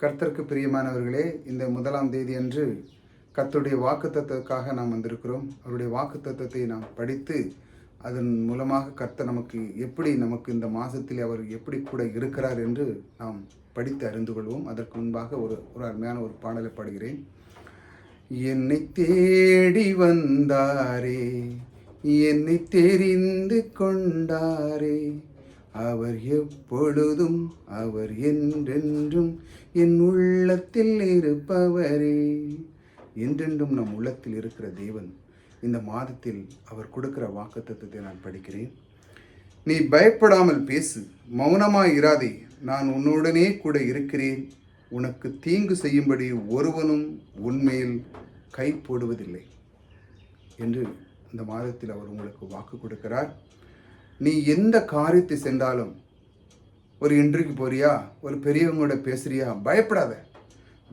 கர்த்தருக்கு பிரியமானவர்களே இந்த முதலாம் தேதி அன்று கர்த்தருடைய வாக்குத்தத்தத்துக்காக நாம் வந்திருக்கிறோம். அவருடைய வாக்குத்தத்தத்தை நாம் படித்து அதன் மூலமாக கர்த்தர் நமக்கு எப்படி நமக்கு இந்த மாதத்தில் அவர் எப்படி கூட இருக்கிறார் என்று நாம் படித்து அறிந்து கொள்வோம். அதற்கு முன்பாக ஒரு ஒரு அருமையான ஒரு பாடலை பாடுகிறேன். என்னை தேடி வந்தாரே என்னை தெரிந்து கொண்டாரே அவர் எப்பொழுதும் அவர் என்றென்றும் என் உள்ளத்தில் இருப்பவரே. என்றென்றும் நம் உள்ளத்தில் இருக்கிற தேவன் இந்த மாதத்தில் அவர் கொடுக்கிற வாக்குத்தத்தை நான் படிக்கிறேன். நீ பயப்படாமல் பேசு மௌனமாய் இராதே. நான் உன்னுடனே கூட இருக்கிறேன். உனக்கு தீங்கு செய்யும்படி ஒருவனும் உண்மையில் கை போடுவதில்லை. என்று இந்த மாதத்தில் அவர் உங்களுக்கு வாக்கு கொடுக்கிறார். நீ எந்த காரியத்தை சென்றாலும் ஒரு இன்றைக்கு போறியா? ஒரு பெரியவங்களோட பேசுறியா? பயப்படாத.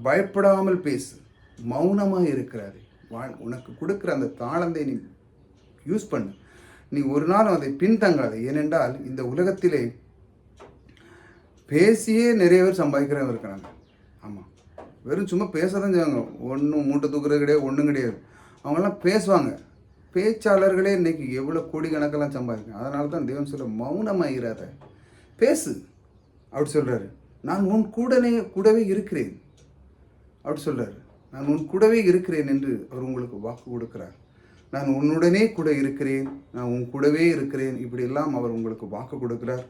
பயப்படாமல் பேசு. மௌனமாக இருக்கிறாரு வா உனக்கு கொடுக்குற அந்த தாளந்தை நீ யூஸ் பண்ணு. நீ ஒரு நாளும் அதை பின்தங்காது. ஏனென்றால் இந்த உலகத்திலே பேசியே நிறைய பேர் சம்பாதிக்கிறவங்க இருக்கிறாங்க. ஆமாம் வெறும் சும்மா பேச தான் செய்வாங்க. ஒன்றும் மூட்டை தூக்குறது கிடையாது ஒன்றும் கிடையாது. அவங்களாம் பேசுவாங்க. பேச்சாளர்களே இன்னைக்கு எவ்வளோ கோடி கணக்கெல்லாம் சம்பாதிக்கும் அதனால தான் தேவன் சொல்ல மௌனமாகிறாத பேசு அப்படி சொல்கிறாரு நான் உன் கூடனே கூடவே இருக்கிறேன். அப்படி சொல்கிறாரு நான் உன் கூடவே இருக்கிறேன் என்று அவர் உங்களுக்கு வாக்கு கொடுக்கிறார். நான் உன்னுடனே கூட இருக்கிறேன். நான் உன் கூடவே இருக்கிறேன். இப்படியெல்லாம் அவர் உங்களுக்கு வாக்கு கொடுக்கிறார்.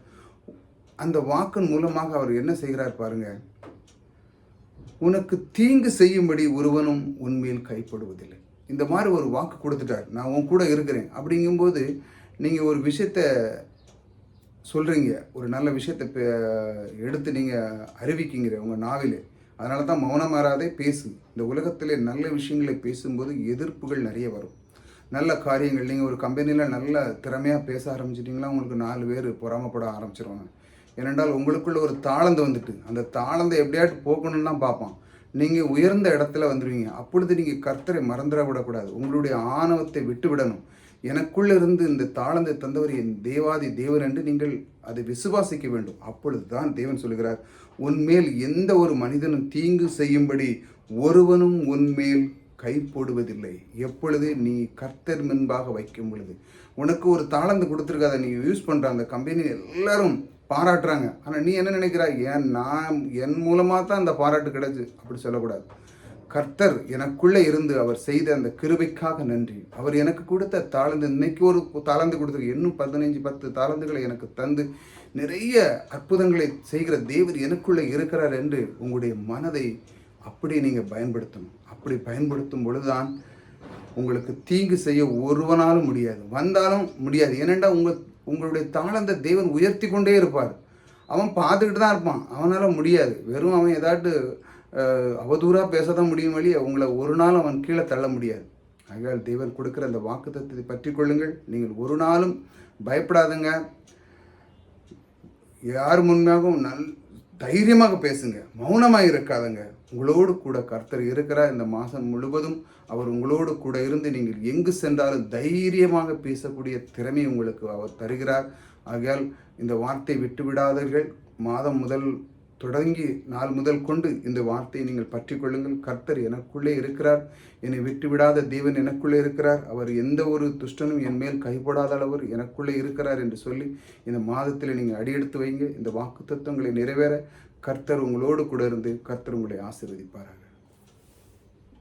அந்த வாக்கின் மூலமாக அவர் என்ன செய்கிறார் பாருங்க. உனக்கு தீங்கு செய்யும்படி ஒருவனும் உன்மேல் கைப்படுவதில்லை. இந்த மாதிரி ஒரு வாக்கு கொடுத்துட்டார். நான் உன் கூட இருக்கிறேன். அப்படிங்கும்போது நீங்கள் ஒரு விஷயத்த சொல்கிறீங்க ஒரு நல்ல விஷயத்தை எடுத்து நீங்கள் அறிவிக்கிங்கிற உங்கள் நாவிலே. அதனால தான் மௌனம் மாறாதே பேசு. இந்த உலகத்திலே நல்ல விஷயங்களை பேசும்போது எதிர்ப்புகள் நிறைய வரும். நல்ல காரியங்கள் நீங்கள் ஒரு கம்பெனியில் நல்ல திறமையாக பேச ஆரம்பிச்சிட்டிங்களா உங்களுக்கு நாலு பேர் பொறாமப்பட ஆரம்பிச்சிருவாங்க. ஏனென்றால் உங்களுக்குள்ள ஒரு தாளந்து வந்துட்டு அந்த தாளந்தை எப்படியாட்டு போக்கணும்னு தான் பார்ப்பான். நீங்கள் உயர்ந்த இடத்துல வந்துடுவீங்க அப்பொழுது நீங்கள் கர்த்தரை மறந்துட விடக்கூடாது. உங்களுடைய ஆணவத்தை விட்டுவிடணும் எனக்குள்ளே இருந்து இந்த தாளந்தை தந்தவர் என் தேவாதி தேவன் என்று நீங்கள் அதை விசுவாசிக்க வேண்டும். அப்பொழுது தான் தேவன் சொல்கிறார் உன்மேல் எந்த ஒரு மனிதனும் தீங்கு செய்யும்படி ஒருவனும் உன்மேல் கை போடுவதில்லை எப்பொழுது நீ கர்த்தர் முன்பாக வைக்கும் பொழுது. உனக்கு ஒரு தாளந்து கொடுத்துருக்காத நீ யூஸ் பண்ணுற அந்த கம்பெனி எல்லாரும் பாராட்டுறாங்க. ஆனால் நீ என்ன நினைக்கிறாய் ஏன் நான் என் மூலமாக தான் அந்த பாராட்டு கிடைச்சு? அப்படி சொல்லக்கூடாது. கர்த்தர் எனக்குள்ளே இருந்து அவர் செய்த அந்த கிருபைக்காக நன்றி. அவர் எனக்கு கொடுத்த தாளந்து இன்னைக்கு ஒரு தாளந்து கொடுத்துருக்கு. இன்னும் பதினஞ்சு பத்து தாளந்துகளை எனக்கு தந்து நிறைய அற்புதங்களை செய்கிற தேவர் எனக்குள்ளே இருக்கிறார் என்று உங்களுடைய மனதை அப்படி நீங்கள் பயன்படுத்தணும். அப்படி பயன்படுத்தும் பொழுது தான் உங்களுக்கு தீங்கு செய்ய ஒருவனாலும் முடியாது. வந்தாலும் முடியாது. ஏனென்றால் உங்கள் உங்களுடைய தாளந்த தேவன் உயர்த்தி கொண்டே இருப்பார். அவன் பார்த்துக்கிட்டு தான் இருப்பான். அவனால் முடியாது. வெறும் அவன் ஏதாட்டு அவதூறாக பேச தான் முடியும் வழி உங்களை ஒரு நாள் அவன் கீழே தள்ள முடியாது. ஆகையால் தேவன் கொடுக்குற அந்த வாக்குத்தத்தை பற்றி கொள்ளுங்கள். நீங்கள் ஒரு நாளும் பயப்படாதுங்க. யார் முன்பாகவும் நல் தைரியமாக பேசுங்க. மௌனமாக இருக்காதுங்க. உங்களோடு கூட கர்த்தர் இருக்கிறார். இந்த மாதம் முழுவதும் அவர் உங்களோடு கூட இருந்து நீங்கள் எங்கு சென்றாலும் தைரியமாக பேசக்கூடிய திறமை உங்களுக்கு அவர் தருகிறார். ஆகையால் இந்த வார்த்தை விட்டுவிடாதீர்கள். மாதம் முதல் தொடங்கி நாள் முதல் கொண்டு இந்த வார்த்தையை நீங்கள் பற்றி கொள்ளுங்கள் கர்த்தர் எனக்குள்ளே இருக்கிறார். என்னை விட்டுவிடாத தேவன் எனக்குள்ளே இருக்கிறார். அவர் எந்த ஒரு துஷ்டனும் என் மேல் கைப்படாத அளவர் எனக்குள்ளே இருக்கிறார் என்று சொல்லி இந்த மாதத்தில் நீங்கள் அடியெடுத்து வைங்க இந்த வாக்கு தத்துவங்களை நிறைவேற கர்த்தர் உங்களோடு கூட இருந்து கர்த்தர் உங்களை ஆசீர்வதிப்பார்கள்